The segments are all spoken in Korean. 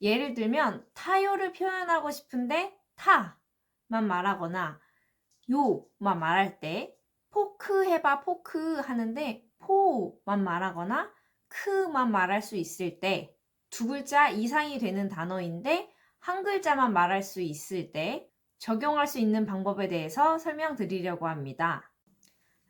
예를 들면 타요를 표현하고 싶은데 타만 말하거나 요만 말할 때 포크 해봐 포크 하는데 포만 말하거나 크만 말할 수 있을 때 두 글자 이상이 되는 단어인데 한 글자만 말할 수 있을 때 적용할 수 있는 방법에 대해서 설명드리려고 합니다.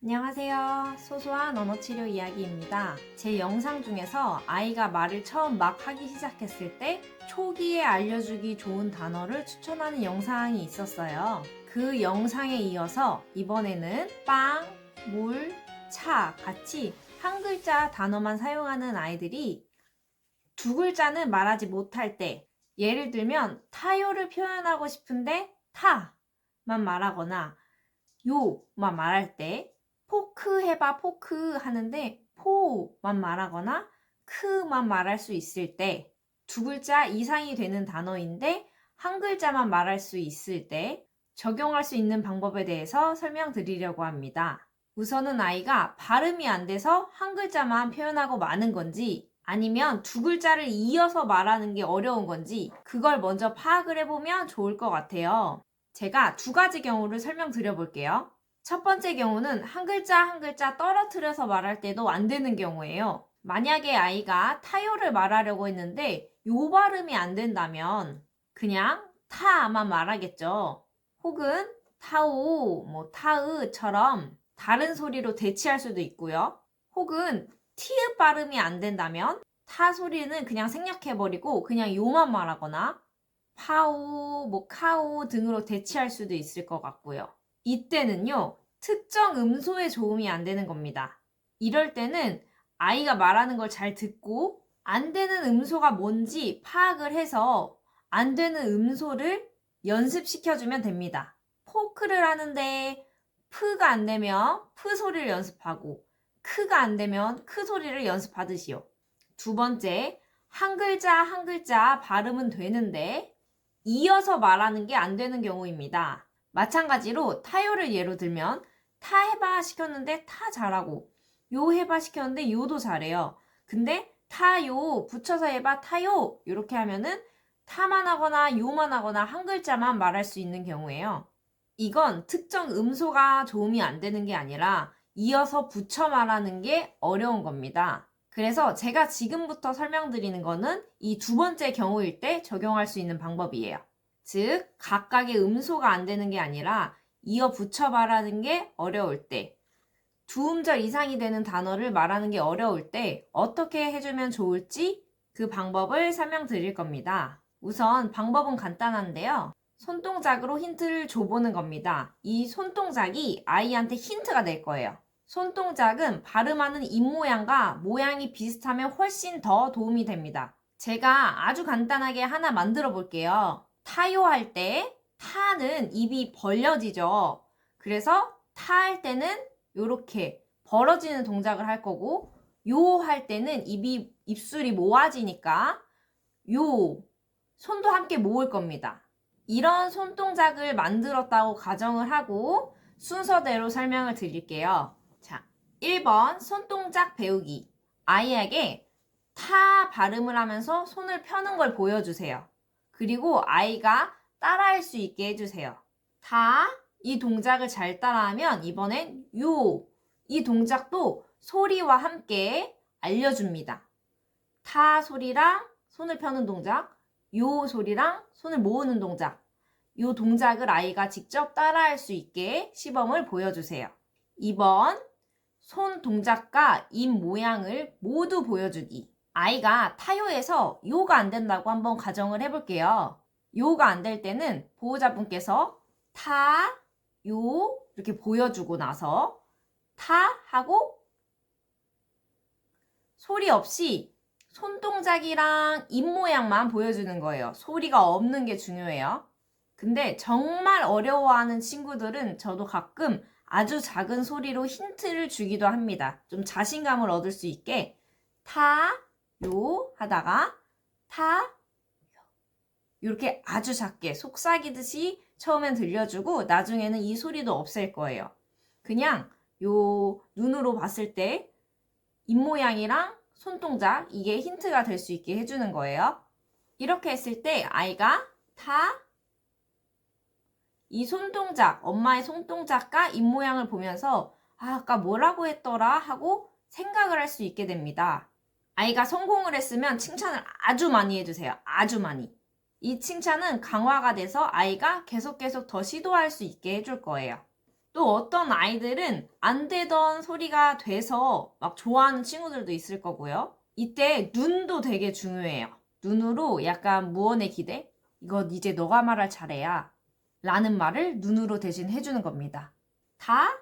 안녕하세요. 소소한 언어 치료 이야기입니다. 제 영상 중에서 아이가 말을 처음 막 하기 시작했을 때 초기에 알려주기 좋은 단어를 추천하는 영상이 있었어요. 그 영상에 이어서 이번에는 빵, 물, 차 같이 한 글자 단어만 사용하는 아이들이 두 글자는 말하지 못할 때 예를 들면 타요를 표현하고 싶은데 타만 말하거나 요만 말할 때 포크 해봐 포크 하는데 포만 말하거나 크만 말할 수 있을 때 두 글자 이상이 되는 단어인데 한 글자만 말할 수 있을 때 적용할 수 있는 방법에 대해서 설명드리려고 합니다. 우선은 아이가 발음이 안 돼서 한 글자만 표현하고 마는 건지 아니면 두 글자를 이어서 말하는 게 어려운 건지 그걸 먼저 파악을 해보면 좋을 것 같아요. 제가 두 가지 경우를 설명드려 볼게요. 첫 번째 경우는 한 글자 한 글자 떨어뜨려서 말할 때도 안 되는 경우예요. 만약에 아이가 타요를 말하려고 했는데 요 발음이 안 된다면 그냥 타만 말하겠죠. 혹은 타오, 뭐 타으처럼 다른 소리로 대치할 수도 있고요. 혹은 티읕 발음이 안 된다면 타 소리는 그냥 생략해버리고 그냥 요만 말하거나 파오, 뭐 카오 등으로 대치할 수도 있을 것 같고요. 이때는요, 특정 음소의 조음이 안 되는 겁니다. 이럴 때는 아이가 말하는 걸 잘 듣고 안 되는 음소가 뭔지 파악을 해서 안 되는 음소를 연습시켜주면 됩니다. 포크를 하는데 프가 안 되면 프 소리를 연습하고 크가 안 되면 크 소리를 연습하듯이요. 두 번째, 한 글자 한 글자 발음은 되는데 이어서 말하는 게 안 되는 경우입니다. 마찬가지로 타요를 예로 들면 타 해봐 시켰는데 타 잘하고 요 해봐 시켰는데 요도 잘해요. 근데 타요 붙여서 해봐 타요 이렇게 하면은 타만 하거나 요만 하거나 한 글자만 말할 수 있는 경우예요. 이건 특정 음소가 조음이 안 되는 게 아니라 이어서 붙여 말하는 게 어려운 겁니다. 그래서 제가 지금부터 설명드리는 거는 이 두 번째 경우일 때 적용할 수 있는 방법이에요. 즉, 각각의 음소가 안 되는 게 아니라 이어 붙여 말하는 게 어려울 때, 두 음절 이상이 되는 단어를 말하는 게 어려울 때 어떻게 해주면 좋을지 그 방법을 설명드릴 겁니다. 우선 방법은 간단한데요. 손동작으로 힌트를 줘보는 겁니다. 이 손동작이 아이한테 힌트가 될 거예요. 손동작은 발음하는 입모양과 모양이 비슷하면 훨씬 더 도움이 됩니다. 제가 아주 간단하게 하나 만들어 볼게요. 타요 할 때 타는 입이 벌려지죠. 그래서 타 할 때는 이렇게 벌어지는 동작을 할 거고 요 할 때는 입이 입술이 모아지니까 요 손도 함께 모을 겁니다. 이런 손 동작을 만들었다고 가정을 하고 순서대로 설명을 드릴게요. 자, 1번 손 동작 배우기. 아이에게 타 발음을 하면서 손을 펴는 걸 보여주세요. 그리고 아이가 따라할 수 있게 해주세요. 타, 이 동작을 잘 따라하면 이번엔 요, 이 동작도 소리와 함께 알려줍니다. 타 소리랑 손을 펴는 동작, 요 소리랑 손을 모으는 동작. 요 동작을 아이가 직접 따라할 수 있게 시범을 보여주세요. 2번, 손 동작과 입 모양을 모두 보여주기. 아이가 타요에서 요가 안 된다고 한번 가정을 해볼게요. 요가 안 될 때는 보호자분께서 타, 요 이렇게 보여주고 나서 타 하고 소리 없이 손동작이랑 입 모양만 보여주는 거예요. 소리가 없는 게 중요해요. 근데 정말 어려워하는 친구들은 저도 가끔 아주 작은 소리로 힌트를 주기도 합니다. 좀 자신감을 얻을 수 있게 타, 요 하다가 타, 요. 이렇게 아주 작게 속삭이듯이 처음엔 들려주고 나중에는 이 소리도 없앨 거예요. 그냥 요 눈으로 봤을 때 입모양이랑 손동작 이게 힌트가 될 수 있게 해주는 거예요. 이렇게 했을 때 아이가 타, 이 손동작, 엄마의 손동작과 입모양을 보면서 아, 아까 뭐라고 했더라 하고 생각을 할 수 있게 됩니다. 아이가 성공을 했으면 칭찬을 아주 많이 해주세요. 아주 많이. 이 칭찬은 강화가 돼서 아이가 계속 계속 더 시도할 수 있게 해줄 거예요. 또 어떤 아이들은 안 되던 소리가 돼서 막 좋아하는 친구들도 있을 거고요. 이때 눈도 되게 중요해요. 눈으로 약간 무언의 기대? 이건 이제 너가 말할 차례야. 라는 말을 눈으로 대신 해주는 겁니다. 다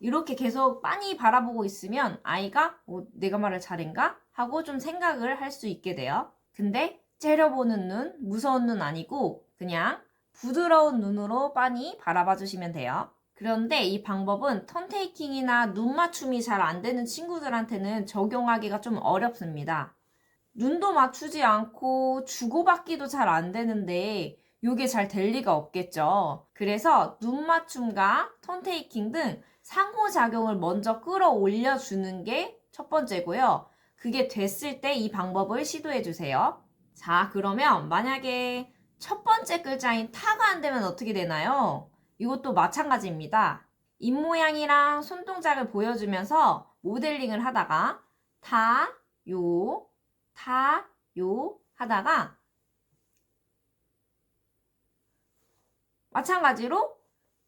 이렇게 계속 빤히 바라보고 있으면 아이가 어, 내가 말할 차례인가? 하고 좀 생각을 할 수 있게 돼요. 근데 째려보는 눈, 무서운 눈 아니고 그냥 부드러운 눈으로 빤히 바라봐 주시면 돼요. 그런데 이 방법은 턴테이킹이나 눈 맞춤이 잘 안 되는 친구들한테는 적용하기가 좀 어렵습니다. 눈도 맞추지 않고 주고받기도 잘 안 되는데 이게 잘 될 리가 없겠죠. 그래서 눈 맞춤과 턴테이킹 등 상호작용을 먼저 끌어올려 주는 게 첫 번째고요. 그게 됐을 때 이 방법을 시도해 주세요. 자, 그러면 만약에 첫 번째 글자인 타가 안 되면 어떻게 되나요? 이것도 마찬가지입니다. 입모양이랑 손동작을 보여주면서 모델링을 하다가 타, 요, 타, 요 하다가 마찬가지로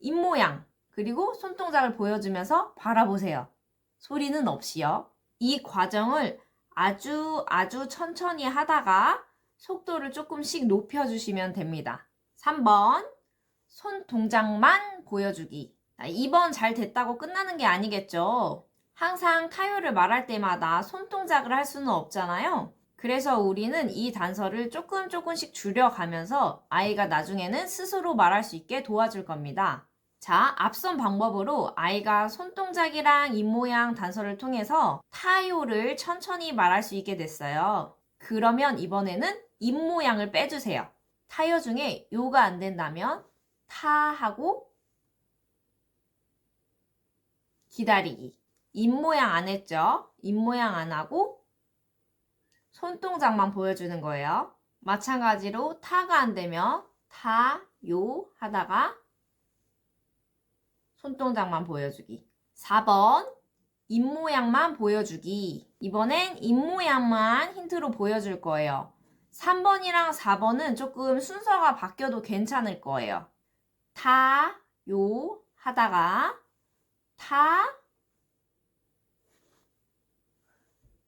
입모양 그리고 손동작을 보여주면서 바라보세요. 소리는 없이요. 이 과정을 아주 아주 천천히 하다가 속도를 조금씩 높여주시면 됩니다. 3번 손 동작만 보여주기. 2번 잘 됐다고 끝나는 게 아니겠죠. 항상 타요를 말할 때마다 손 동작을 할 수는 없잖아요. 그래서 우리는 이 단서를 조금 조금씩 줄여가면서 아이가 나중에는 스스로 말할 수 있게 도와줄 겁니다. 자, 앞선 방법으로 아이가 손동작이랑 입모양 단서를 통해서 타요를 천천히 말할 수 있게 됐어요. 그러면 이번에는 입모양을 빼주세요. 타요 중에 요가 안 된다면 타 하고 기다리기. 입모양 안 했죠? 입모양 안 하고 손동작만 보여주는 거예요. 마찬가지로 타가 안 되면 타, 요 하다가 손동작만 보여주기. 4번 입모양만 보여주기. 이번엔 입모양만 힌트로 보여줄 거예요. 3번이랑 4번은 조금 순서가 바뀌어도 괜찮을 거예요. 타, 요 하다가 타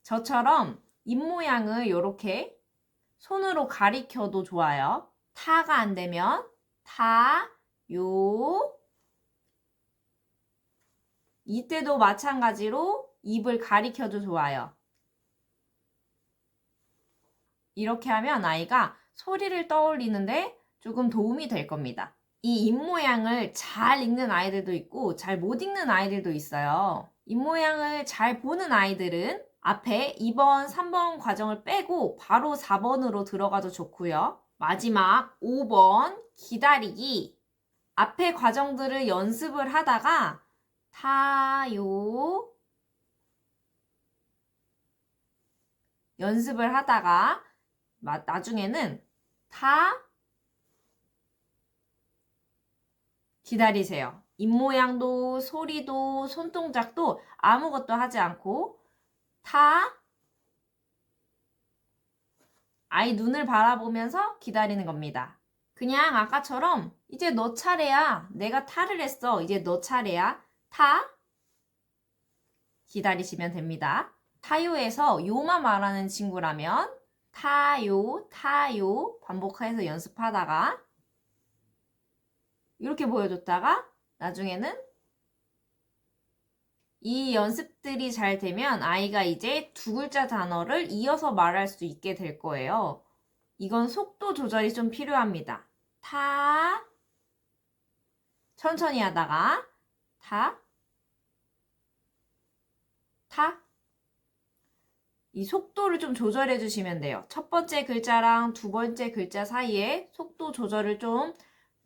저처럼 입모양을 이렇게 손으로 가리켜도 좋아요. 타가 안 되면 타, 요 이때도 마찬가지로 입을 가리켜도 좋아요. 이렇게 하면 아이가 소리를 떠올리는데 조금 도움이 될 겁니다. 이 입모양을 잘 읽는 아이들도 있고 잘 못 읽는 아이들도 있어요. 입모양을 잘 보는 아이들은 앞에 2번, 3번 과정을 빼고 바로 4번으로 들어가도 좋고요. 마지막 5번 기다리기. 앞에 과정들을 연습을 하다가 타요 연습을 하다가 나중에는 타 기다리세요. 입모양도 소리도 손동작도 아무것도 하지 않고 타 아이 눈을 바라보면서 기다리는 겁니다. 그냥 아까처럼 이제 너 차례야. 내가 타를 했어. 이제 너 차례야. 타 기다리시면 됩니다. 타요에서 요만 말하는 친구라면 타요, 타요 반복해서 연습하다가 이렇게 보여줬다가 나중에는 이 연습들이 잘 되면 아이가 이제 두 글자 단어를 이어서 말할 수 있게 될 거예요. 이건 속도 조절이 좀 필요합니다. 타 천천히 하다가 타 타. 이 속도를 좀 조절해 주시면 돼요. 첫 번째 글자랑 두 번째 글자 사이에 속도 조절을 좀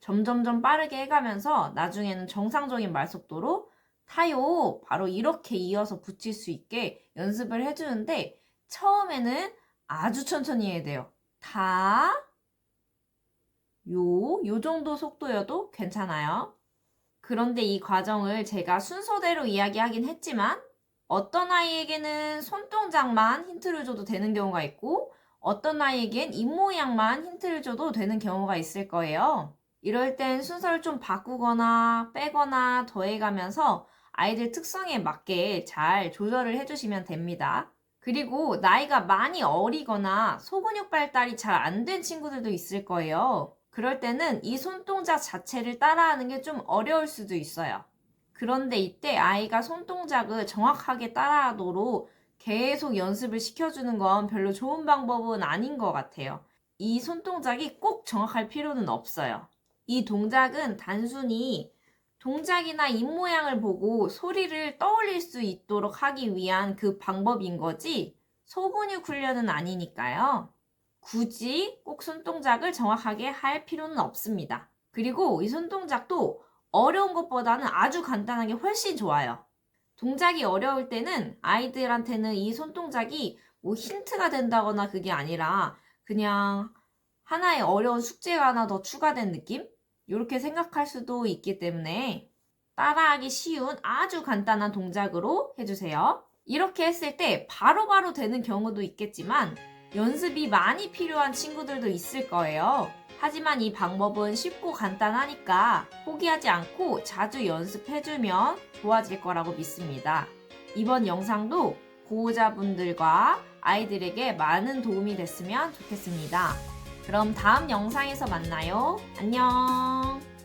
점점점 빠르게 해가면서 나중에는 정상적인 말 속도로 타요. 바로 이렇게 이어서 붙일 수 있게 연습을 해주는데 처음에는 아주 천천히 해야 돼요. 다, 요, 요 정도 속도여도 괜찮아요. 그런데 이 과정을 제가 순서대로 이야기하긴 했지만 어떤 아이에게는 손동작만 힌트를 줘도 되는 경우가 있고 어떤 아이에겐 입모양만 힌트를 줘도 되는 경우가 있을 거예요. 이럴 땐 순서를 좀 바꾸거나 빼거나 더해가면서 아이들 특성에 맞게 잘 조절을 해주시면 됩니다. 그리고 나이가 많이 어리거나 소근육 발달이 잘 안 된 친구들도 있을 거예요. 그럴 때는 이 손동작 자체를 따라하는 게 좀 어려울 수도 있어요. 그런데 이때 아이가 손동작을 정확하게 따라하도록 계속 연습을 시켜주는 건 별로 좋은 방법은 아닌 것 같아요. 이 손동작이 꼭 정확할 필요는 없어요. 이 동작은 단순히 동작이나 입모양을 보고 소리를 떠올릴 수 있도록 하기 위한 그 방법인 거지 소근육 훈련은 아니니까요. 굳이 꼭 손동작을 정확하게 할 필요는 없습니다. 그리고 이 손동작도 어려운 것보다는 아주 간단한 게 훨씬 좋아요. 동작이 어려울 때는 아이들한테는 이 손동작이 뭐 힌트가 된다거나 그게 아니라 그냥 하나의 어려운 숙제가 하나 더 추가된 느낌? 이렇게 생각할 수도 있기 때문에 따라하기 쉬운 아주 간단한 동작으로 해주세요. 이렇게 했을 때 바로바로 되는 경우도 있겠지만 연습이 많이 필요한 친구들도 있을 거예요. 하지만 이 방법은 쉽고 간단하니까 포기하지 않고 자주 연습해주면 좋아질 거라고 믿습니다. 이번 영상도 보호자분들과 아이들에게 많은 도움이 됐으면 좋겠습니다. 그럼 다음 영상에서 만나요. 안녕!